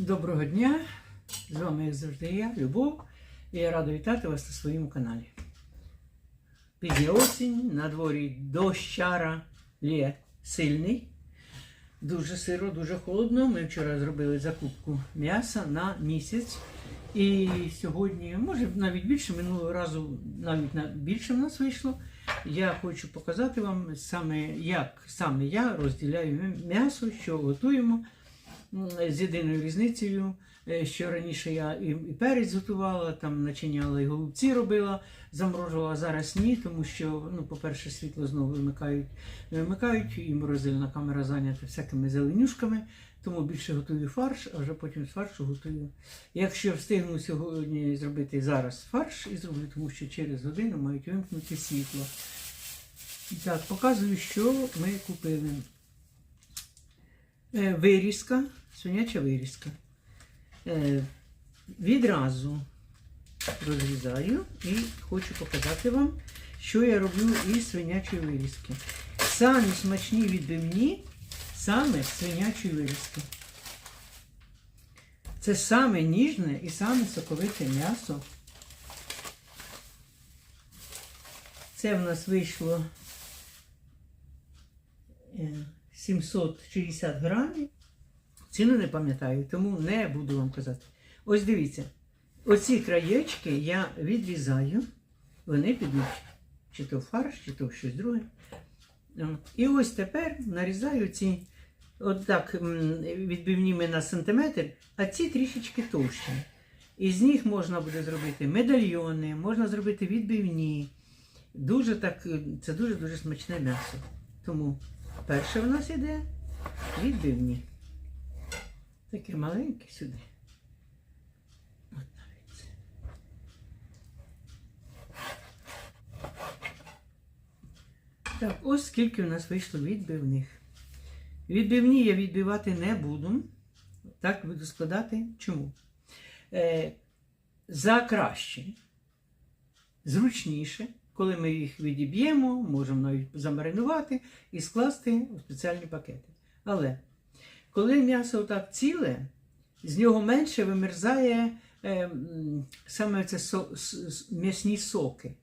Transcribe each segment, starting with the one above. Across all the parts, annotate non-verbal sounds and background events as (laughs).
Доброго дня! З вами, як завжди, я, Любов, і я рада вітати вас на своєму каналі. Пізня осінь, на дворі дощара лє сильний, дуже сиро, дуже холодно. Ми вчора зробили закупку м'яса на місяць. І сьогодні, може навіть більше, минулого разу навіть на більше в нас вийшло. Я хочу показати вам саме, як саме я розділяю м'ясо, що готуємо з єдиною різницею, е, що раніше я і, перець готувала, там начиняла і голубці робила, заморожувала, зараз ні, тому що, ну, по-перше, світло знову вимикають, вимикають, і морозильна камера зайнята всякими зеленюшками, тому більше готую фарш, а вже потім з фаршу готую. Якщо встигну сьогодні зробити зараз фарш і зроблю, тому що через годину мають вимкнути світло. Так, показую, що ми купили. Е, Вирізка, свиняча вирізка. Е, Відразу розрізаю і хочу показати вам, що я роблю із свинячої вирізки. Самі смачні відбивні саме з свинячої вирізки. Це саме ніжне і саме соковите м'ясо. Це в нас вийшло е, 760 грамів. Ціну не пам'ятаю, тому не буду вам казати. Ось дивіться, оці краєчки я відрізаю, вони підуть чи то фарш, чи то щось друге. І ось тепер нарізаю ці, от відбивні ми на сантиметр, а ці трішечки товщі. Із них можна буде зробити медальйони, можна зробити відбивні. Дуже так, це дуже-дуже смачне м'ясо. Тому перше у нас іде відбивні. Таке маленьке сюди. От навіть це. Так, ось скільки у нас вийшло відбивних. Відбивні я відбивати не буду. Так буду складати. Чому? Е, за краще, зручніше, коли ми їх відіб'ємо, можемо навіть замаринувати і скласти у спеціальні пакети. Але коли м'ясо отак ціле, з нього менше вимерзає е, саме це со, м'ясні соки.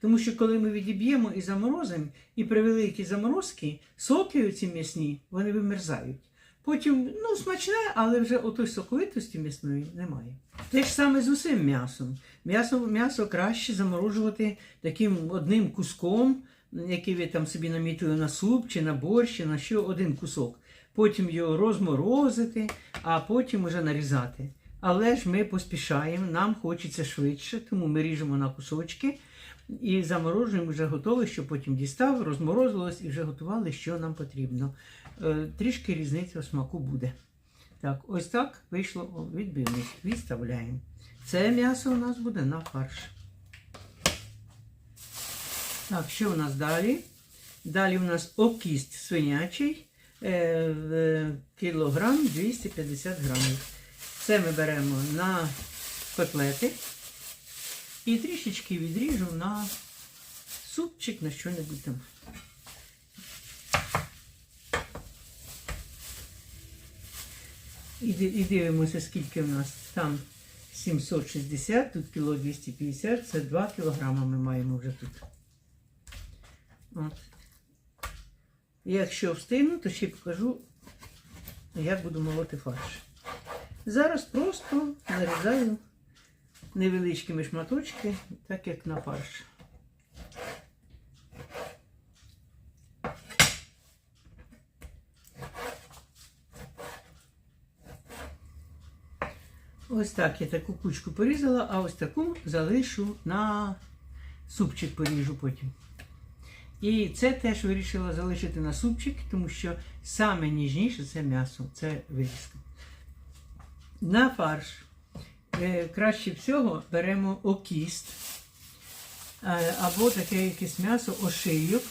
Тому що коли ми відіб'ємо і заморозимо, і при великій заморозці, соки ці м'ясні, вони вимерзають. Потім, ну, смачне, але вже отої соковитості м'ясної немає. Те ж саме з усім м'ясом. М'ясо, м'ясо краще заморожувати таким одним куском, який ви там собі намітили на суп, чи на борщ, чи на що один кусок. Потім його розморозити, а потім уже нарізати. Але ж ми поспішаємо, нам хочеться швидше, тому ми ріжемо на кусочки і заморожуємо вже готове, що потім дістав, розморозилось і вже готували, що нам потрібно. Е, Трішки різниця у смаку буде. Так, ось так вийшло відбивник. Відставляємо. Це м'ясо у нас буде на фарш. Так, що у нас далі? Далі у нас окіст свинячий, в кілограм 250 грамів. Це ми беремо на котлети і трішечки відріжу на супчик, на що-небудь там. І дивимося, скільки в нас там 760, тут кіло 250, це 2 кілограми ми маємо вже тут. От. Якщо встигну, то ще покажу, як буду молоти фарш. Зараз просто нарізаю невеличкими шматочки, так як на фарш. Ось так я таку кучку порізала, а ось таку залишу на супчик поріжу потім. І це теж вирішила залишити на супчик, тому що саме ніжніше це м'ясо, це вирізка. На фарш е, краще всього беремо окіст, е, або таке якесь м'ясо, ошийок,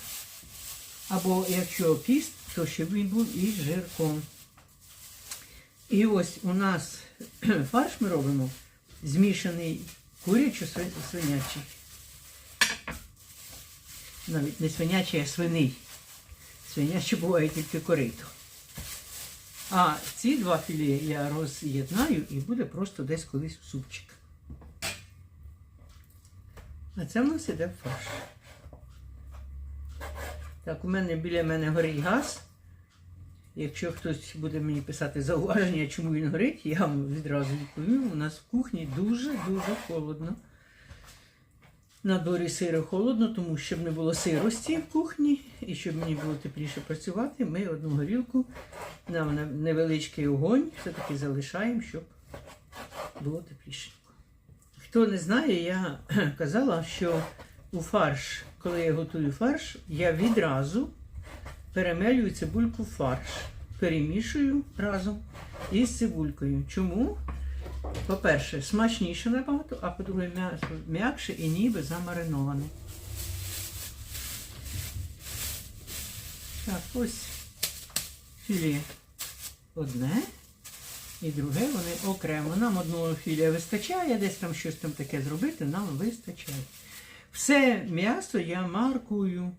або якщо окіст, то щоб він був із жирком. І ось у нас (clears throat) фарш ми робимо змішаний курячо-свинячий. Навіть не свинячий, а свиний. Свинячий буває тільки корито. А ці два філе я роз'єднаю і буде просто десь колись в супчик. А це в нас іде фарш. Так, у мене біля мене горить газ. Якщо хтось буде мені писати зауваження, чому він горить, я вам відразу відповім. У нас в кухні дуже-дуже холодно. На дворі сиро холодно, тому щоб не було сирості в кухні і щоб мені було тепліше працювати, ми одну горілку на невеличкий огонь все-таки залишаємо, щоб було тепліше. Хто не знає, я (clears throat) казала, що у фарш, коли я готую фарш, я відразу перемелюю цибульку в фарш, перемішую разом із цибулькою. Чому? По-перше, смачніше набагато, а по-друге, м'якше і ніби замариноване. Так, ось філе одне і друге вони окремо. Нам одного філія вистачає, десь там щось там таке зробити, нам вистачає. Все м'ясо я маркую,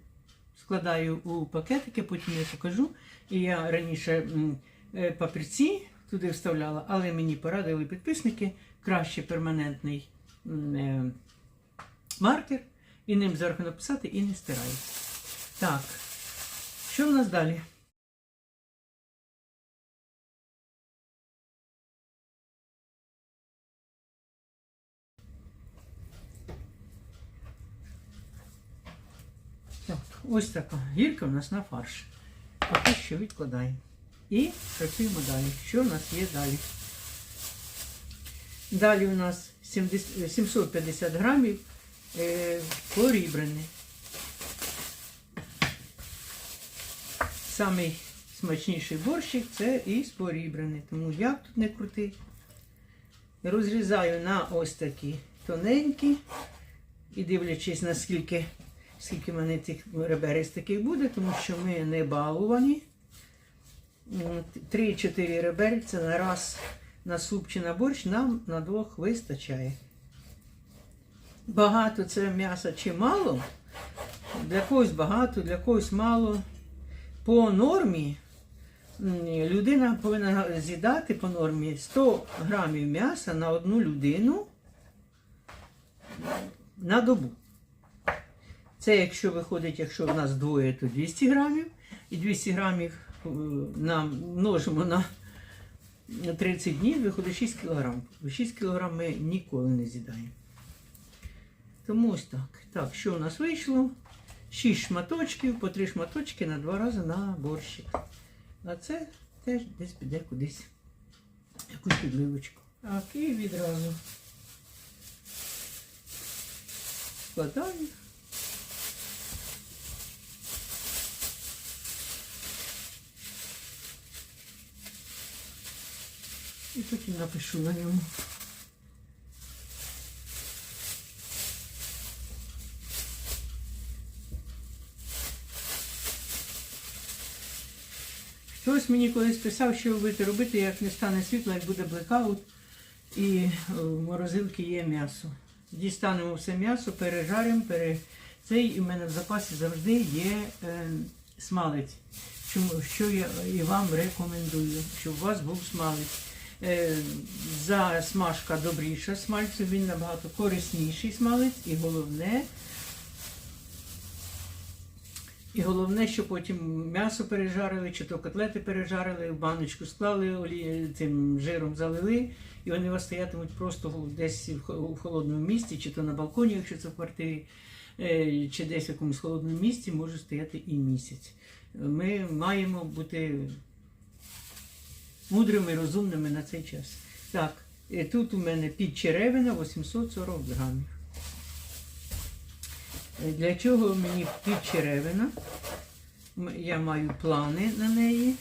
складаю у пакетики, потім я покажу. І я раніше е, папірці туди вставляла, але мені порадили підписники краще перманентний е, маркер, і ним зверху написати і не стирається. Так, що в нас далі? Ось така гірка в нас на фарш. Поки що відкладаємо. І працюємо далі. Що в нас є далі? Далі у нас 70 750 грамів е, порібрене. Самий смачніший борщик це і порібрений. Тому як тут не крути. Розрізаю на ось такі тоненькі. І дивлячись, наскільки скільки мене цих реберець таких буде, тому що ми не балувані. 3-4 реберця на раз на суп чи на борщ нам на двох вистачає. Багато це м'яса чи мало. Для когось багато, для когось мало. По нормі людина повинна з'їдати по нормі 100 грамів м'яса на одну людину на добу. Це якщо виходить, якщо в нас двоє, то 200 грамів. І 200 грамів е, нам множимо на 30 днів, виходить 6 кілограм. 6 кілограм ми ніколи не з'їдаємо. Тому ось так. Так, що у нас вийшло? 6 шматочків, по 3 шматочки на 2 рази на борщик. А це теж десь піде кудись якусь підливочку. Так, і відразу складаю. І потім напишу на ньому. Хтось мені колись писав, що будете робити, як не стане світла, як буде блекаут, і е, в морозилці є м'ясо. Дістанемо все м'ясо, пережаримо, пере... цей і в мене в запасі завжди є е, смалець. Чому, що я і вам рекомендую, щоб у вас був смалець. Е, засмажка добріша смальцю, він набагато корисніший смалець і головне, і головне, що потім м'ясо пережарили, чи то котлети пережарили, в баночку склали, олі, цим жиром залили, і вони у вас стоятимуть просто десь в холодному місці, чи то на балконі, якщо це в квартирі, е, чи десь в якомусь холодному місці, може стояти і місяць. Ми маємо бути мудрими, розумними на цей час. Так, е, тут у мене підчеревина 840 грамів. Е, Для чого мені підчеревина? М- Я маю плани на неї.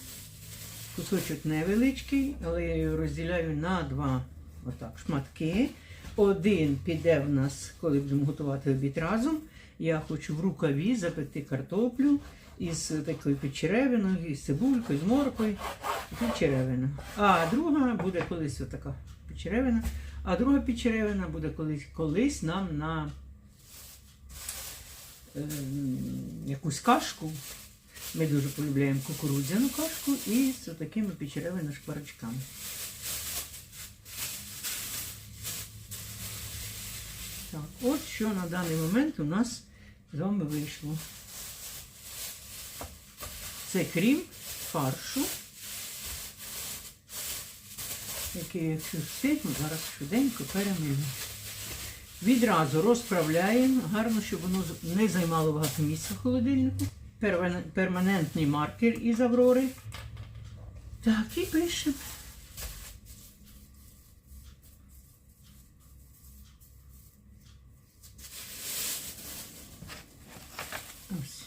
Кусочок невеличкий, але я його розділяю на два отак, шматки. Один піде в нас, коли будемо готувати обід разом. Я хочу в рукаві запекти картоплю із такою підчеревиною, із цибулькою, з моркою. Підчеревина. А друга буде колись отака підчеревина. А друга підчеревина буде колись, колись нам на ем, якусь кашку Ми дуже полюбляємо кукурудзяну кашку і з такими печеревими шкварочками. Так, от що на даний момент у нас з вами вийшло. Це крім фаршу, який, якщо встигну, зараз швиденько перемилю. Відразу розправляємо, гарно, щоб воно не займало багато місця в холодильнику. Перманентний маркер із Аврори. Так, і пишемо. Ось,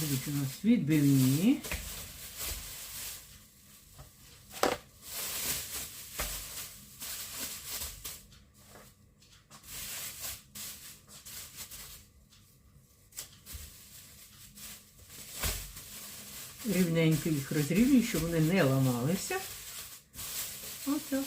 будуть у нас відбивні. Рівненько їх розрівнюю, щоб вони не ламалися. Отак.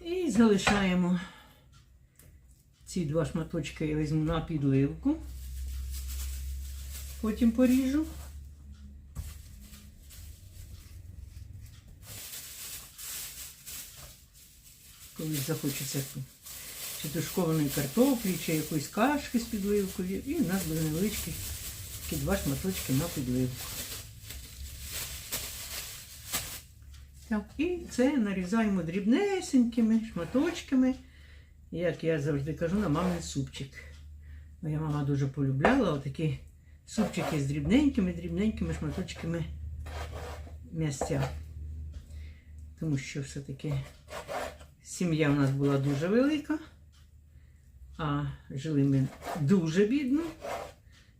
І залишаємо ці два шматочки я візьму на підливку. Потім поріжу. Колись захочеться чи тушкованої картоплі, чи якоїсь кашки з підливкою. І в нас буде невеличкі такі два шматочки на підливку. Так, і це нарізаємо дрібнесенькими шматочками, як я завжди кажу, на мамин супчик. Моя мама дуже полюбляла отакі супчики з дрібненькими-дрібненькими шматочками м'ястя. Тому що все-таки сім'я у нас була дуже велика, а жили ми дуже бідно.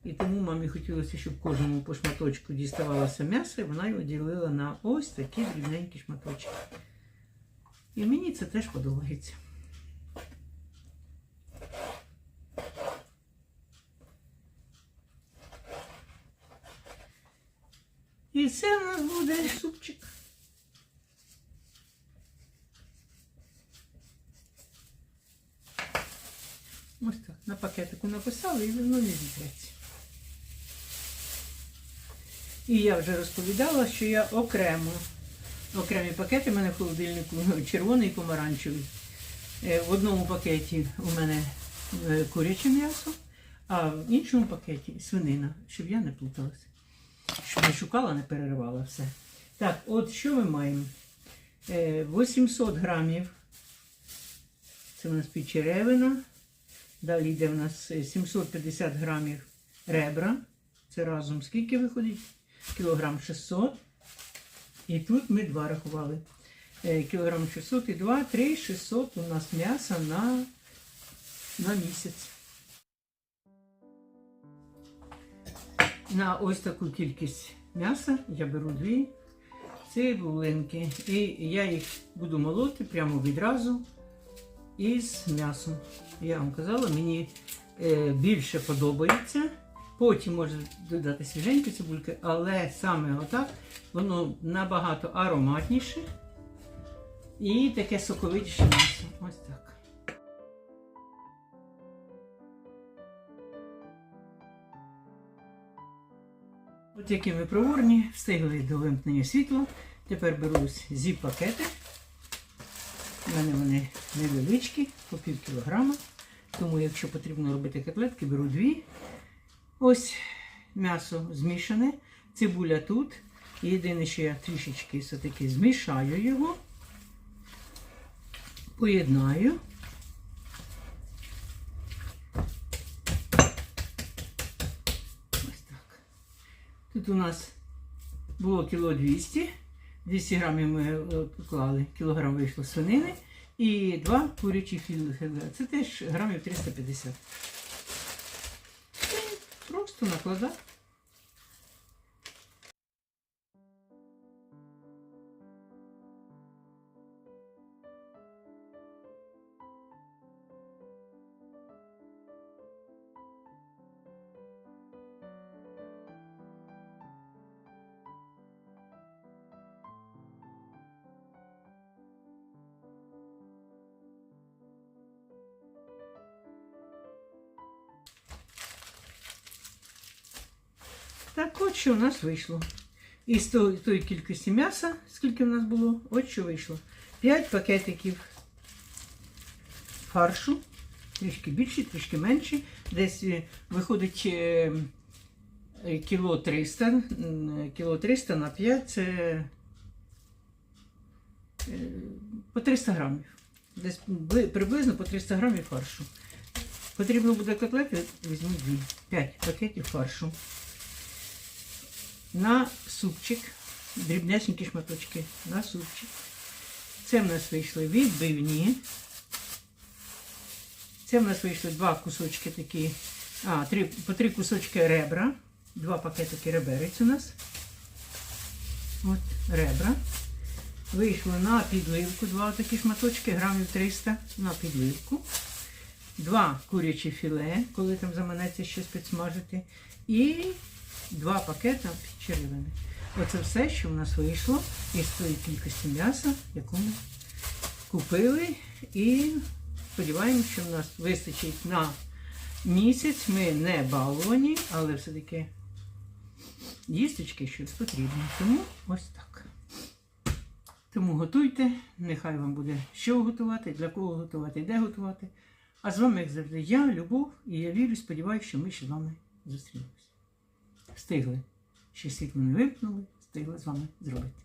І тому мамі хотілося, щоб кожному по шматочку діставалося м'ясо, і вона його ділила на ось такі дрібненькі шматочки. І мені це теж подобається. І це у нас буде супчик. Ось так. На пакетику написали і воно не зітреться. І я вже розповідала, що я окремо. Окремі пакети в мене в холодильнику (laughs) червоний і помаранчевий. Е, В одному пакеті у мене е, куряче м'ясо, а в іншому пакеті свинина, щоб я не плуталася. Щоб не шукала, не переривала все. Так, от що ми маємо? Е, 800 грамів. Це у нас печеревина. Далі йде у нас е, 750 грамів ребра. Це разом скільки виходить? Кілограм 600. І тут ми два рахували. Е, Кілограм 600 і 2, 3, 600 у нас м'яса на, на місяць. На ось таку кількість м'яса я беру дві цибулинки. І я їх буду молоти прямо відразу із м'ясом. Я вам казала, мені е, більше подобається. Потім можна додати свіженькі цибульки, але саме отак воно набагато ароматніше і таке соковитіше м'ясо. Ось так. От які ми проворні, встигли до вимкнення світла. Тепер беру зі пакети. У мене вони невеличкі, по пів кілограма. Тому, якщо потрібно робити котлетки, беру дві. Ось м'ясо змішане, цибуля тут. Єдине, що я трішечки все-таки змішаю його, поєднаю. Ось так. Тут у нас було кіло 200. 200 грамів ми клали, поклали, кілограм вийшло свинини і два курячі філе. Це теж грамів 350. І Просто накладати. От що у нас вийшло. Із тої, кількості м'яса, скільки в нас було, от що вийшло. 5 пакетиків фаршу, трішки більші, трішки менші. Десь е, виходить е, е, кіло 300, кіло 300 на 5 це по 300 грамів. Десь приблизно по 300 грамів фаршу. Потрібно буде котлети, візьму 2, 5 пакетів фаршу. На супчик, дрібнесенькі шматочки, на супчик. Це в нас вийшли відбивні. Це в нас вийшли два кусочки такі, а, три, по три кусочки ребра. Два пакетики реберець у нас. От ребра. Вийшло на підливку, два такі шматочки, грамів 300 на підливку. Два курячі філе, коли там заманеться щось підсмажити. І два пакети червини. Оце все, що в нас вийшло із тої кількості м'яса, яку ми купили. І сподіваємося, що в нас вистачить на місяць. Ми не баловані, але все-таки їсточки щось потрібно. Тому ось так. Тому готуйте, нехай вам буде що готувати, для кого готувати, де готувати. А з вами, як завжди, я, Любов, і я вірю, сподіваюся, що ми ще з вами зустрінемося. Встигли. Ще світло не вимкнули, встигли з вами зробити.